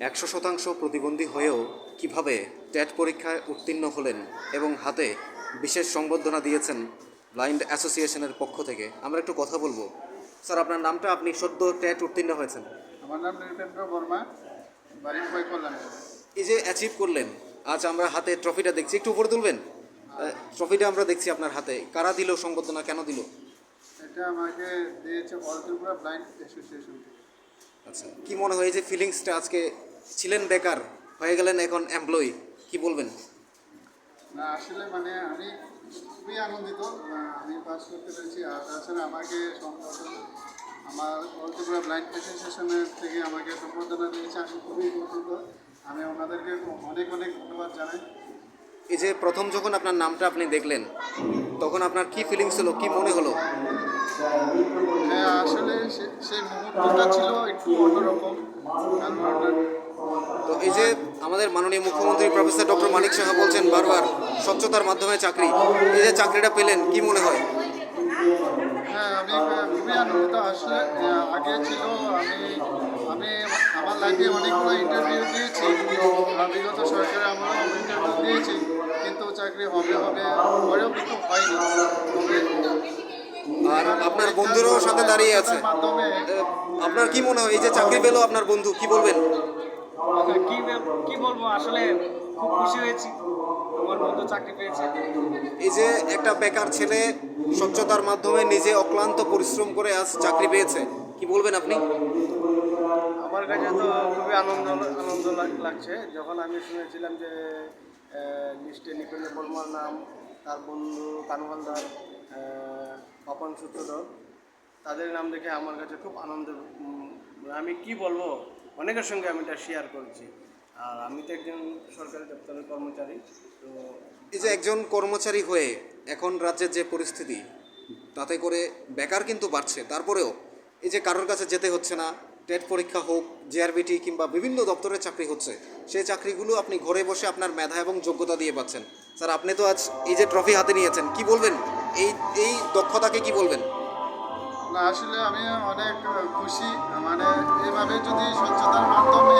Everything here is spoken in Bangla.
একশো শতাংশ প্রতিবন্ধী হয়েও কীভাবে ট্যাট পরীক্ষায় উত্তীর্ণ হলেন এবং হাতে বিশেষ সংবর্ধনা দিয়েছেন ব্লাইন্ড অ্যাসোসিয়েশনের পক্ষ থেকে? আমরা একটু কথা বলব। স্যার আপনার নামটা? আপনি সদ্য ট্যাট উত্তীর্ণ হয়েছেন। আমার নাম নৃপেন্দ্র বর্মা বাড়ি কল্যাণ। এই যে অ্যাচিভ করলেন আজ আমরা হাতে ট্রফিটা দেখছি। একটু উপরে তুলবেন? ট্রফিটা আমরা দেখছি আপনার হাতে। কারা দিল সংবর্ধনা? কেন দিল? এটা আমাকে দিয়েছে অল ত্রিপুরা ব্লাইন্ড অ্যাসোসিয়েশন আচ্ছা কি মনে হয় এই যে ফিলিংসটা আজকে ছিলেন বেকার হয়ে গেলেন এখন এমপ্লয়ি কি বলবেন? না আসলে মানে আমি খুবই আনন্দিত আমি পাস করতে পেরেছি। আর তাছাড়া আমাকে আমার অল ত্রিপুরা ব্লাইন্ড অ্যাসোসিয়েশনের থেকে আমাকে সম্বোধনা দিয়েছে। আমি খুবই উপকৃত আমি ওনাদেরকে অনেক অনেক ধন্যবাদ জানাই। এই যে প্রথম যখন আপনার নামটা আপনি দেখলেন তখন আপনার কি ফিলিংস হলো কি মনে হলো? হ্যাঁ আসলে সে- সেই মুহূর্তটা ছিল একটু অন্যরকম। কারণ তো এই যে আমাদের মাননীয় মুখ্যমন্ত্রী প্রফেসর ডক্টর মানিক সাহা বলছেন বারবার স্বচ্ছতার মাধ্যমে চাকরি এই যে চাকরিটা পেলেন কি মনে হয়? হ্যাঁ আমি খুবই আনন্দিত। আসলে আগে ছিল আমি আমি আমার লাইফে অনেকগুলো ইন্টারভিউ দিয়েছি। আর বিগত সরকারে আমরাও ইন্টারভিউ দিয়েছি। কিন্তু চাকরি হবে হবে পরেও কিন্তু হয়নি। আর আপনার বন্ধুরাও সাথে দাঁড়িয়ে আছে। আপনার কি মনে হয় এই যে চাকরি পেল আপনার বন্ধু কি বলবেন? কি কি বলব? আসলে খুব খুশি হয়েছি। আমার বন্ধু চাকরি পেয়েছে। এই যে একটা বেকার ছেলে স্বচ্ছতার মাধ্যমে নিজে অক্লান্ত পরিশ্রম করে আজ চাকরি পেয়েছে কি বলবেন আপনি? আমার কাছে তো খুবই আনন্দ আনন্দ লাগছে। যখন আমি শুনেছিলাম যে লিস্টে নিপেন্দ্র বর্মার নাম তার বন্ধু কানু হালদার আহ, পাপন সূত্রধর তাদের নাম দেখে আমার কাছে খুব আনন্দ আমি কি বলব? অনেকের সঙ্গে আমি এটা শেয়ার করেছি। আর আমি তো একজন সরকারি দপ্তরের কর্মচারী, তো এই যে একজন কর্মচারী হয়ে এখন রাজ্যের যে পরিস্থিতি, তাতে করে বেকার কিন্তু বাড়ছে। তারপরেও এই যে কারোর কাছে যেতে হচ্ছে না, টেট পরীক্ষা হোক জেআরবিটি কিংবা বিভিন্ন দপ্তরের চাকরি হচ্ছে, সেই চাকরিগুলো আপনি ঘরে বসে আপনার মেধা এবং যোগ্যতা দিয়ে পাচ্ছেন। স্যার, আপনি তো আজ এই যে ট্রফি হাতে নিয়েছেন, কি বলবেন? এই এই দক্ষতাকে কি বলবেন? আসলে আমি অনেক খুশি। মানে এভাবে যদি স্বচ্ছতার মাধ্যমে